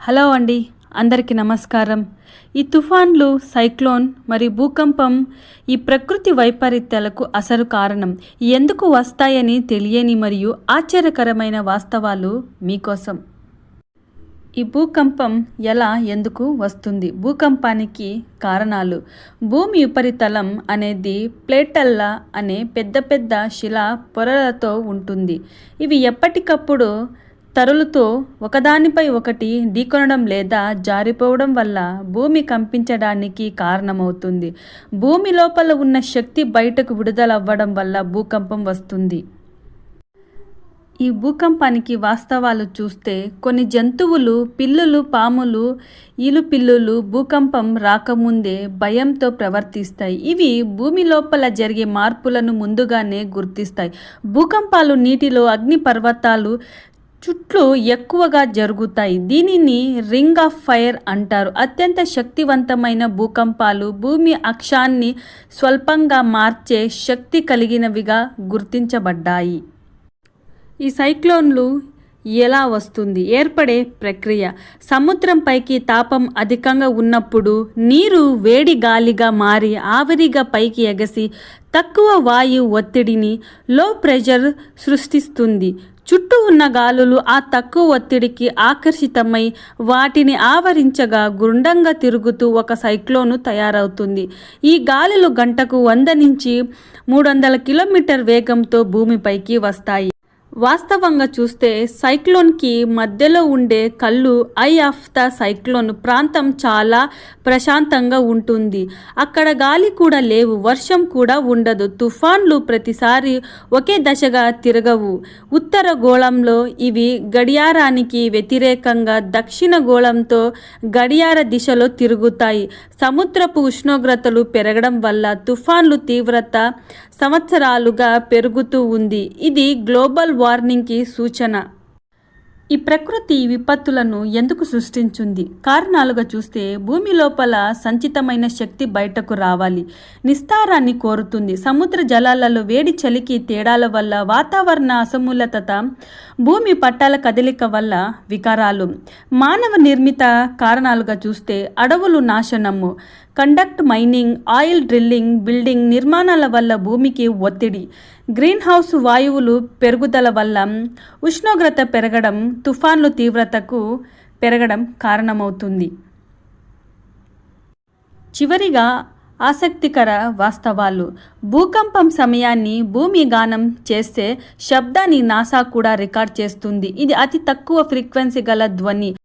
Hello అండి అందరికీ నమస్కారం. ఈ తుఫాన్లు సైక్లోన్ మరియు భూకంపం ఈ ప్రకృతి వైపరీత్యాలకు అసలు కారణం. ఎందుకు వస్తాయని తెలియని మరియు ఆశ్చర్యకరమైన వాస్తవాలు మీకోసం. ఈ భూకంపం ఎలా ఎందుకు వస్తుంది? భూకంపానికి కారణాలు. భూమి ఉపరితలం అనేది ప్లేటల్లా అనే పెద్ద పెద్ద శిలా పొరలతో ఉంటుంది. ఇవి ఎప్పటికప్పుడు తరులతో ఒకదానిపై ఒకటి ఢీకొనడం లేదా జారిపోవడం వల్ల భూమి కంపించడానికి కారణమవుతుంది. భూమి లోపల ఉన్న శక్తి బయటకు విడుదలవ్వడం వల్ల భూకంపం వస్తుంది. ఈ భూకంపానికి వాస్తవాలు చూస్తే కొన్ని జంతువులు పిల్లులు పాములు ఈలు పిల్లులు భూకంపం రాకముందే భయంతో ప్రవర్తిస్తాయి. ఇవి భూమి లోపల జరిగే మార్పులను ముందుగానే గుర్తిస్తాయి. భూకంపాలు నీటిలో అగ్ని పర్వతాలు చుట్లు ఎక్కువగా జరుగుతాయి. దీనిని రింగ్ ఆఫ్ ఫైర్ అంటారు. అత్యంత శక్తివంతమైన భూకంపాలు భూమి అక్షాన్ని స్వల్పంగా మార్చే శక్తి కలిగినవిగా గుర్తించబడ్డాయి. ఈ సైక్లోన్లు ఎలా వస్తుంది? ఏర్పడే ప్రక్రియ. సముద్రంపైకి తాపం అధికంగా ఉన్నప్పుడు నీరు వేడి గాలిగా మారి ఆవిరిగా పైకి ఎగసి తక్కువ వాయు ఒత్తిడిని లో ప్రెషర్ సృష్టిస్తుంది. చుట్టూ ఉన్న గాలులు ఆ తక్కువ ఒత్తిడికి ఆకర్షితమై వాటిని ఆవరించగా గుండంగా తిరుగుతూ ఒక సైక్లోను తయారవుతుంది. ఈ గాలులు గంటకు వంద నుంచి మూడు వందల కిలోమీటర్ వేగంతో భూమిపైకి వస్తాయి. వాస్తవంగా చూస్తే సైక్లోన్కి మధ్యలో ఉండే కళ్ళు ఐ ఆఫ్ ద సైక్లోన్ ప్రాంతం చాలా ప్రశాంతంగా ఉంటుంది. అక్కడ గాలి కూడా లేవు వర్షం కూడా ఉండదు. తుఫాన్లు ప్రతిసారి ఒకే దశగా తిరగవు. ఉత్తర గోళంలో ఇవి గడియారానికి వ్యతిరేకంగా దక్షిణ గోళంతో గడియార దిశలో తిరుగుతాయి. సముద్రపు ఉష్ణోగ్రతలు పెరగడం వల్ల తుఫాన్లు తీవ్రత సంవత్సరాలుగా పెరుగుతూ ఉంది. ఇది గ్లోబల్ వార్నింగ్కి సూచన. ఈ ప్రకృతి విపత్తులను ఎందుకు సృష్టించింది? కారణాలుగా చూస్తే భూమి లోపల సంచితమైన శక్తి బయటకు రావాలి. నిస్తారాన్ని కోరుతుంది. సముద్ర జలాలలో వేడి చలికి తేడాల వల్ల వాతావరణ అసమూలత భూమి పట్టాల కదలిక వల్ల వికారాలు. మానవ నిర్మిత కారణాలుగా చూస్తే అడవులు నాశనము. Conduct mining oil drilling building నిర్మాణాల వల్ల భూమికి ఒత్తిడి. గ్రీన్ హౌస్ వాయువులు పెరుగుదల వల్ల ఉష్ణోగ్రత పెరగడం తుఫాన్లు తీవ్రతకు పెరగడం కారణమవుతుంది. చివరిగా ఆసక్తికర వాస్తవాలు. భూకంపం సమయాన్ని భూమి గానం చేస్తే శబ్దాన్ని నాసా కూడా రికార్డ్ చేస్తుంది. ఇది అతి తక్కువ ఫ్రీక్వెన్సీ గల ధ్వని.